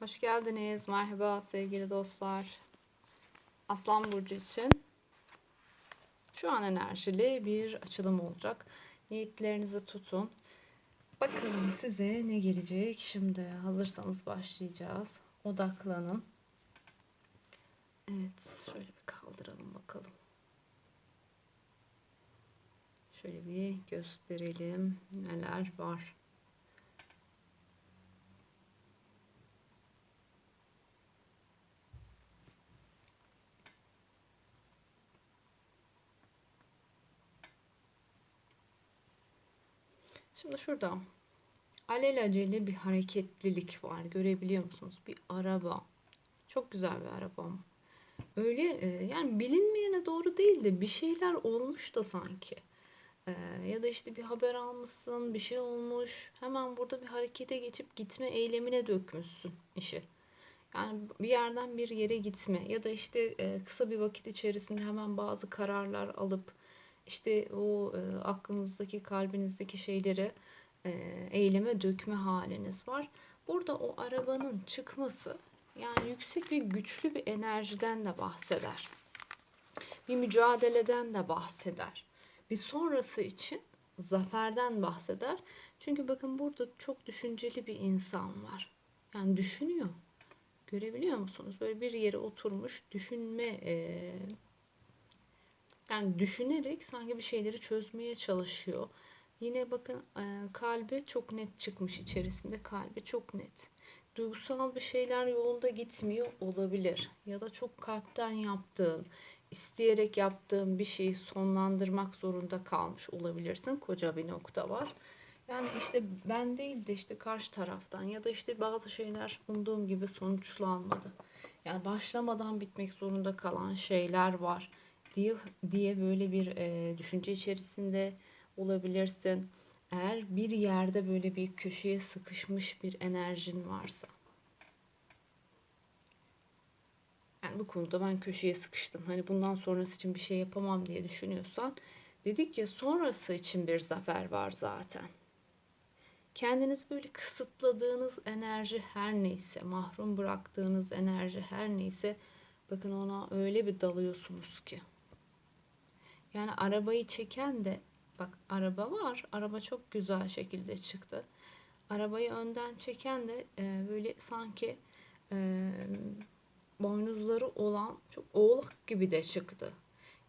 Hoş geldiniz. Merhaba sevgili dostlar. Aslan Burcu için şu an enerjili bir açılım olacak. Niyetlerinizi tutun. Bakalım size ne gelecek. Şimdi hazırsanız başlayacağız. Odaklanın. Evet, şöyle bir kaldıralım bakalım. Şöyle bir gösterelim neler var. Şimdi şurada alelacele bir hareketlilik var. Görebiliyor musunuz? Bir araba. Çok güzel bir araba. Öyle e, yani bilinmeyene doğru değil de bir şeyler olmuş da sanki. E, ya da işte bir haber almışsın, bir şey olmuş. Hemen burada bir harekete geçip gitme eylemine dökmüşsün işi. Yani bir yerden bir yere gitme ya da işte e, kısa bir vakit içerisinde hemen bazı kararlar alıp işte o e, aklınızdaki, kalbinizdeki şeyleri e, eyleme dökme haliniz var. Burada o arabanın çıkması yani yüksek ve güçlü bir enerjiden de bahseder. Bir mücadeleden de bahseder. Bir sonrası için zaferden bahseder. Çünkü bakın burada çok düşünceli bir insan var. Yani düşünüyor. Görebiliyor musunuz? Böyle bir yere oturmuş düşünme e, yani düşünerek sanki bir şeyleri çözmeye çalışıyor. Yine bakın e, kalbi çok net çıkmış içerisinde kalbi çok net. Duygusal bir şeyler yolunda gitmiyor olabilir. Ya da çok kalpten yaptığın, isteyerek yaptığın bir şeyi sonlandırmak zorunda kalmış olabilirsin. Koca bir nokta var. Yani işte ben değil de işte karşı taraftan ya da işte bazı şeyler umduğum gibi sonuçlanmadı. Yani başlamadan bitmek zorunda kalan şeyler var diye diye böyle bir e, düşünce içerisinde olabilirsin. Eğer bir yerde böyle bir köşeye sıkışmış bir enerjin varsa. Yani bu konuda ben köşeye sıkıştım. Hani bundan sonrası için bir şey yapamam diye düşünüyorsan dedik ya sonrası için bir zafer var zaten. Kendiniz böyle kısıtladığınız enerji her neyse, mahrum bıraktığınız enerji her neyse bakın ona öyle bir dalıyorsunuz ki. Yani arabayı çeken de bak araba var. Araba çok güzel şekilde çıktı. Arabayı önden çeken de e, böyle sanki e, boynuzları olan çok oğlak gibi de çıktı.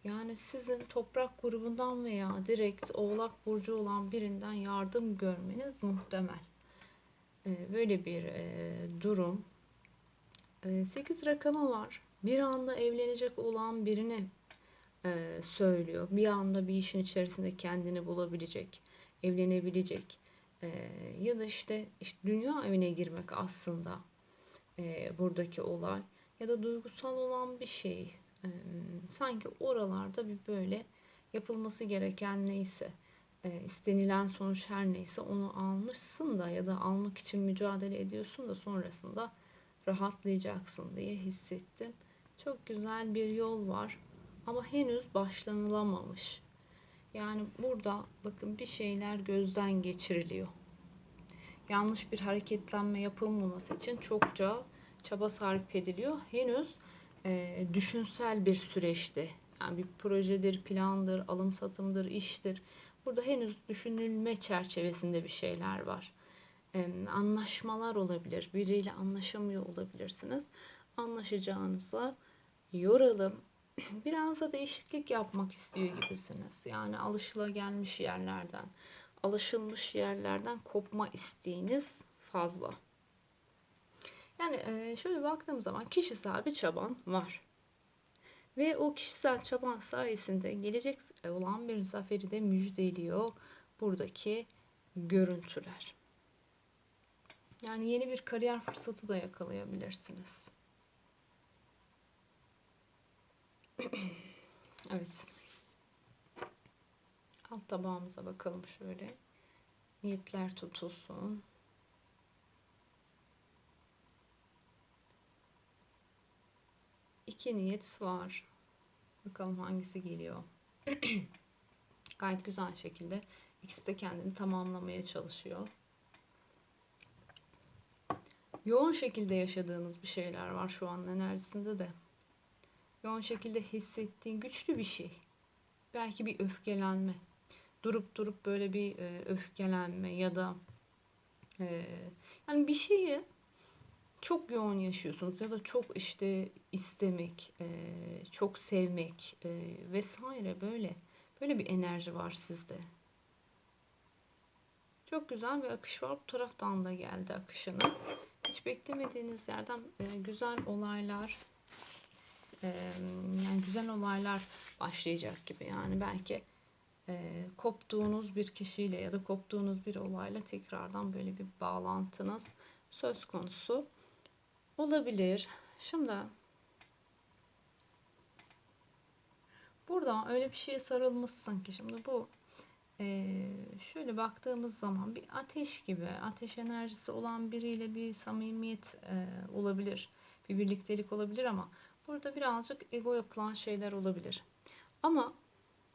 Yani sizin toprak grubundan veya direkt oğlak burcu olan birinden yardım görmeniz muhtemel. E, böyle bir e, durum. E, 8 rakamı var. Bir anda evlenecek olan birine e, söylüyor. Bir anda bir işin içerisinde kendini bulabilecek, evlenebilecek e, ya da işte, işte dünya evine girmek aslında e, buradaki olay ya da duygusal olan bir şey. E, sanki oralarda bir böyle yapılması gereken neyse, e, istenilen sonuç her neyse onu almışsın da ya da almak için mücadele ediyorsun da sonrasında rahatlayacaksın diye hissettim. Çok güzel bir yol var ama henüz başlanılamamış. Yani burada bakın bir şeyler gözden geçiriliyor. Yanlış bir hareketlenme yapılmaması için çokça çaba sarf ediliyor. Henüz e, düşünsel bir süreçte. Yani bir projedir, plandır, alım satımdır, iştir. Burada henüz düşünülme çerçevesinde bir şeyler var. E, anlaşmalar olabilir. Biriyle anlaşamıyor olabilirsiniz. Anlaşacağınıza yoralım biraz da değişiklik yapmak istiyor gibisiniz. Yani alışılagelmiş yerlerden, alışılmış yerlerden kopma isteğiniz fazla. Yani e, şöyle baktığım zaman kişisel bir çaban var. Ve o kişisel çaban sayesinde gelecek olan bir zaferi de müjdeliyor buradaki görüntüler. Yani yeni bir kariyer fırsatı da yakalayabilirsiniz. evet. Alt tabağımıza bakalım şöyle. Niyetler tutulsun. İki niyet var. Bakalım hangisi geliyor. Gayet güzel şekilde ikisi de kendini tamamlamaya çalışıyor. yoğun şekilde yaşadığınız bir şeyler var şu an enerjisinde de. Yoğun şekilde hissettiğin güçlü bir şey. Belki bir öfkelenme. Durup durup böyle bir e, öfkelenme ya da e, yani bir şeyi çok yoğun yaşıyorsunuz ya da çok işte istemek, e, çok sevmek e, vesaire böyle böyle bir enerji var sizde. Çok güzel bir akış var. Bu taraftan da geldi akışınız. Hiç beklemediğiniz yerden e, güzel olaylar yani güzel olaylar başlayacak gibi. Yani belki e, koptuğunuz bir kişiyle ya da koptuğunuz bir olayla tekrardan böyle bir bağlantınız söz konusu olabilir. Şimdi burada öyle bir şeye sarılmışsın ki şimdi bu e, şöyle baktığımız zaman bir ateş gibi ateş enerjisi olan biriyle bir samimiyet e, olabilir. Bir birliktelik olabilir ama burada birazcık ego yapılan şeyler olabilir. Ama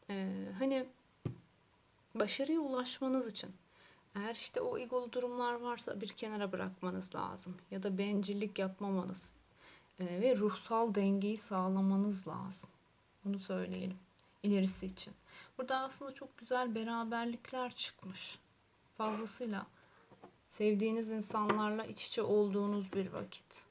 e, hani başarıya ulaşmanız için eğer işte o egolu durumlar varsa bir kenara bırakmanız lazım. Ya da bencillik yapmamanız e, ve ruhsal dengeyi sağlamanız lazım. Bunu söyleyelim ilerisi için. Burada aslında çok güzel beraberlikler çıkmış. Fazlasıyla sevdiğiniz insanlarla iç içe olduğunuz bir vakit.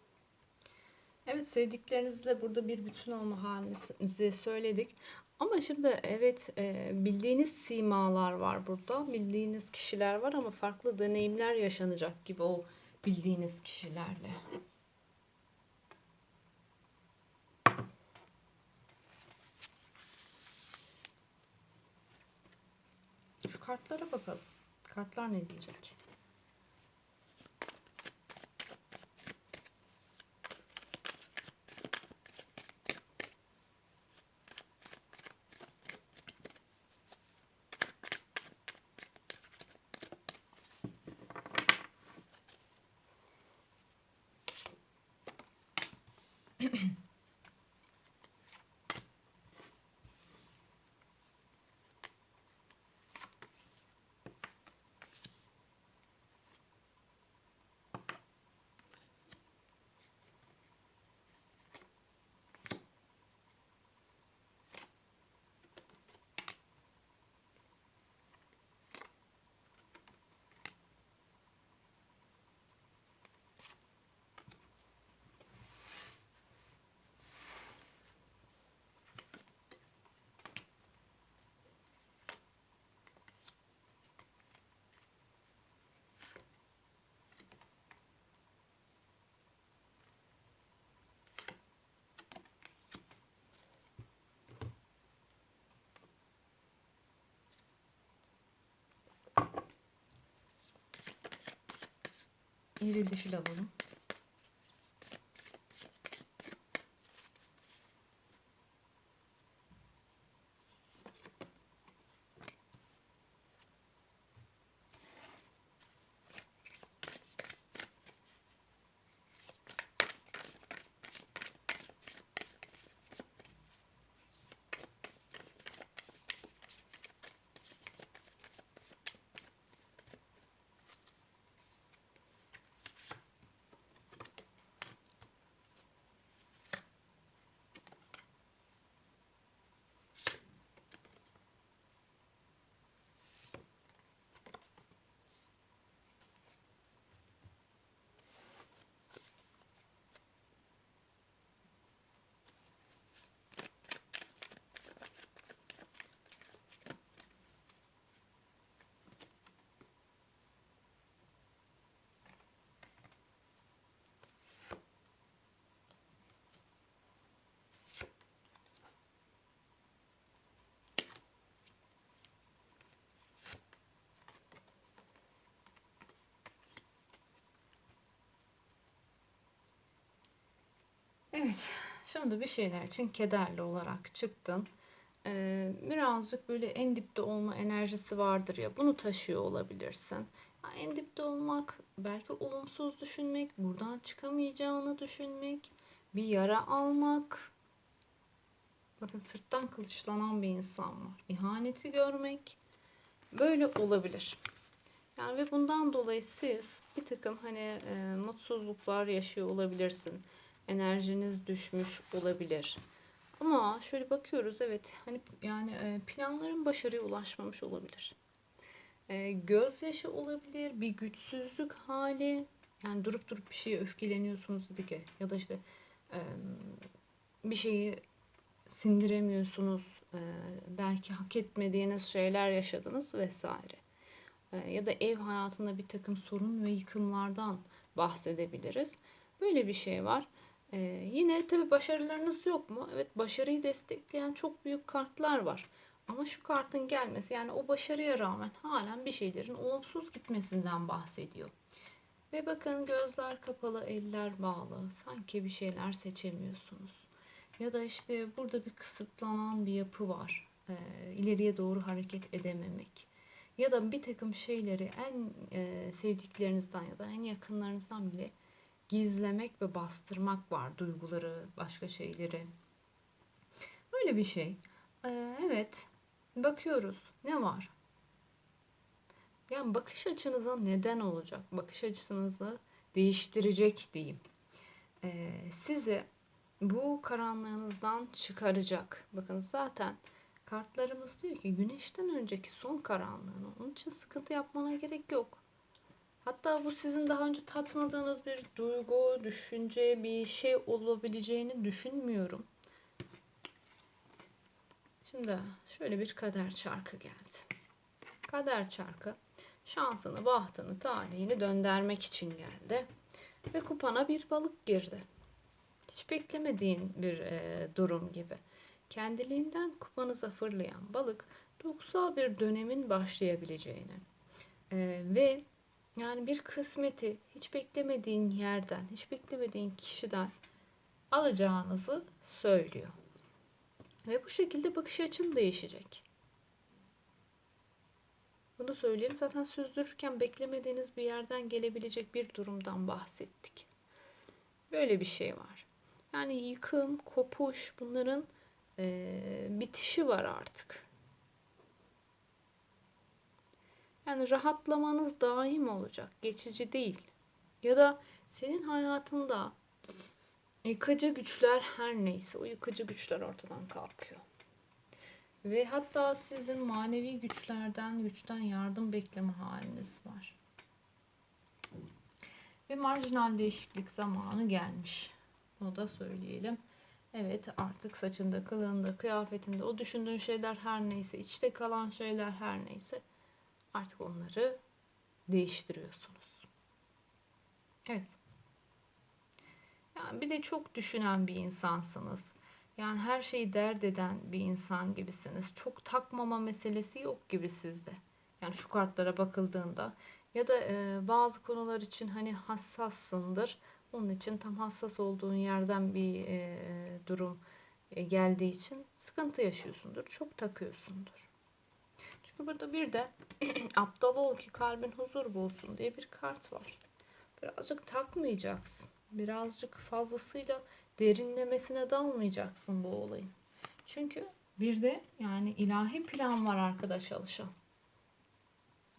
Evet sevdiklerinizle burada bir bütün olma halinizi söyledik. Ama şimdi evet e, bildiğiniz simalar var burada. Bildiğiniz kişiler var ama farklı deneyimler yaşanacak gibi o bildiğiniz kişilerle. Şu kartlara bakalım. Kartlar ne diyecek? İril dişil alalım. Evet, şimdi bir şeyler için kederli olarak çıktın. Ee, birazcık böyle en dipte olma enerjisi vardır ya, bunu taşıyor olabilirsin. Ya en dipte olmak, belki olumsuz düşünmek, buradan çıkamayacağını düşünmek, bir yara almak. Bakın sırttan kılıçlanan bir insan var. İhaneti görmek, böyle olabilir. Yani ve bundan dolayı siz bir takım hani e, mutsuzluklar yaşıyor olabilirsin. Enerjiniz düşmüş olabilir. Ama şöyle bakıyoruz evet hani yani e, planların başarıya ulaşmamış olabilir. E, gözyaşı olabilir, bir güçsüzlük hali. Yani durup durup bir şeye öfkeleniyorsunuz dedik ya. Ya da işte e, bir şeyi sindiremiyorsunuz. E, belki hak etmediğiniz şeyler yaşadınız vesaire. E, ya da ev hayatında bir takım sorun ve yıkımlardan bahsedebiliriz. Böyle bir şey var. E, yine tabii başarılarınız yok mu? Evet başarıyı destekleyen çok büyük kartlar var. Ama şu kartın gelmesi yani o başarıya rağmen halen bir şeylerin olumsuz gitmesinden bahsediyor. Ve bakın gözler kapalı, eller bağlı. Sanki bir şeyler seçemiyorsunuz. Ya da işte burada bir kısıtlanan bir yapı var. Ee, ileriye doğru hareket edememek. Ya da bir takım şeyleri en e, sevdiklerinizden ya da en yakınlarınızdan bile gizlemek ve bastırmak var. Duyguları, başka şeyleri. Böyle bir şey. Ee, evet, bakıyoruz. Ne var? Yani bakış açınıza neden olacak? Bakış açınızı değiştirecek diyeyim. Ee, sizi bu karanlığınızdan çıkaracak. Bakın zaten kartlarımız diyor ki güneşten önceki son karanlığını. Onun için sıkıntı yapmana gerek yok. Hatta bu sizin daha önce tatmadığınız bir duygu, düşünce, bir şey olabileceğini düşünmüyorum. Şimdi şöyle bir kader çarkı geldi. Kader çarkı şansını, bahtını, talihini döndürmek için geldi. Ve kupana bir balık girdi. Hiç beklemediğin bir e, durum gibi. Kendiliğinden kupanıza fırlayan balık duygusal bir dönemin başlayabileceğini e, ve yani bir kısmeti hiç beklemediğin yerden, hiç beklemediğin kişiden alacağınızı söylüyor. Ve bu şekilde bakış açın değişecek. Bunu söyleyelim. Zaten süzdürürken beklemediğiniz bir yerden gelebilecek bir durumdan bahsettik. Böyle bir şey var. Yani yıkım, kopuş bunların e, bitişi var artık. Yani rahatlamanız daim olacak. Geçici değil. Ya da senin hayatında yıkıcı güçler her neyse o yıkıcı güçler ortadan kalkıyor. Ve hatta sizin manevi güçlerden, güçten yardım bekleme haliniz var. Ve marjinal değişiklik zamanı gelmiş. Onu da söyleyelim. Evet artık saçında, kılığında, kıyafetinde o düşündüğün şeyler her neyse, içte kalan şeyler her neyse artık onları değiştiriyorsunuz. Evet. Yani bir de çok düşünen bir insansınız. Yani her şeyi dert eden bir insan gibisiniz. Çok takmama meselesi yok gibi sizde. Yani şu kartlara bakıldığında ya da e, bazı konular için hani hassassındır. Onun için tam hassas olduğun yerden bir e, durum e, geldiği için sıkıntı yaşıyorsundur. Çok takıyorsundur. Çünkü burada bir de aptal ol ki kalbin huzur bulsun diye bir kart var. Birazcık takmayacaksın. Birazcık fazlasıyla derinlemesine dalmayacaksın bu olayın. Çünkü bir de yani ilahi plan var arkadaş çalışan.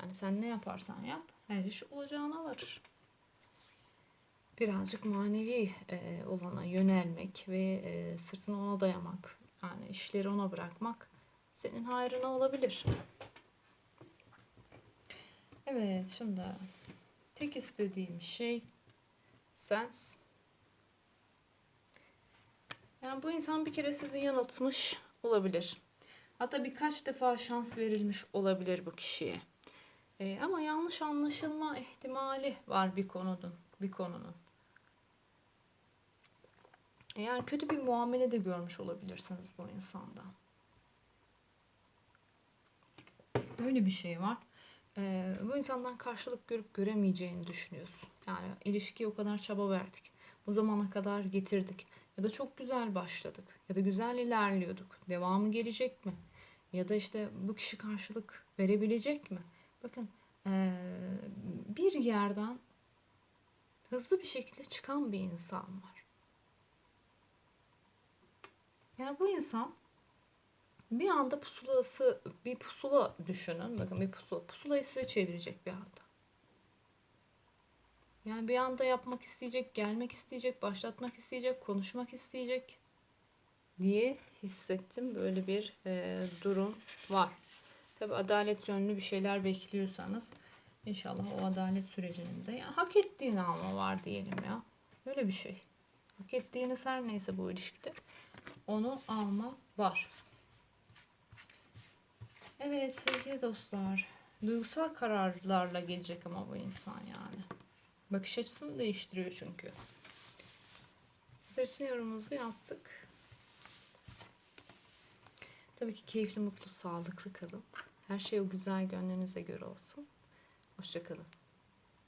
Yani sen ne yaparsan yap her iş olacağına varır. Birazcık manevi e, olana yönelmek ve e, sırtını ona dayamak, yani işleri ona bırakmak senin hayrına olabilir. Evet şimdi tek istediğim şey sensin. Yani bu insan bir kere sizi yanıltmış olabilir. Hatta birkaç defa şans verilmiş olabilir bu kişiye. Ee, ama yanlış anlaşılma ihtimali var bir konunun, bir konunun. Yani kötü bir muamele de görmüş olabilirsiniz bu insanda. Öyle bir şey var. Ee, bu insandan karşılık görüp göremeyeceğini düşünüyorsun. Yani ilişkiye o kadar çaba verdik. Bu zamana kadar getirdik. Ya da çok güzel başladık. Ya da güzel ilerliyorduk. Devamı gelecek mi? Ya da işte bu kişi karşılık verebilecek mi? Bakın bir yerden hızlı bir şekilde çıkan bir insan var. Yani bu insan bir anda pusulası bir pusula düşünün. Bakın bir pusula. Pusulayı size çevirecek bir anda. Yani bir anda yapmak isteyecek, gelmek isteyecek, başlatmak isteyecek, konuşmak isteyecek diye hissettim. Böyle bir e, durum var. Tabi adalet yönlü bir şeyler bekliyorsanız inşallah o adalet sürecinin de yani hak ettiğini alma var diyelim ya. Böyle bir şey. Hak ettiğiniz her neyse bu ilişkide onu alma var. Evet sevgili dostlar. Duygusal kararlarla gelecek ama bu insan yani. Bakış açısını değiştiriyor çünkü. Sizler için yorumumuzu yaptık. Tabii ki keyifli, mutlu, sağlıklı kalın. Her şey o güzel gönlünüze göre olsun. Hoşçakalın.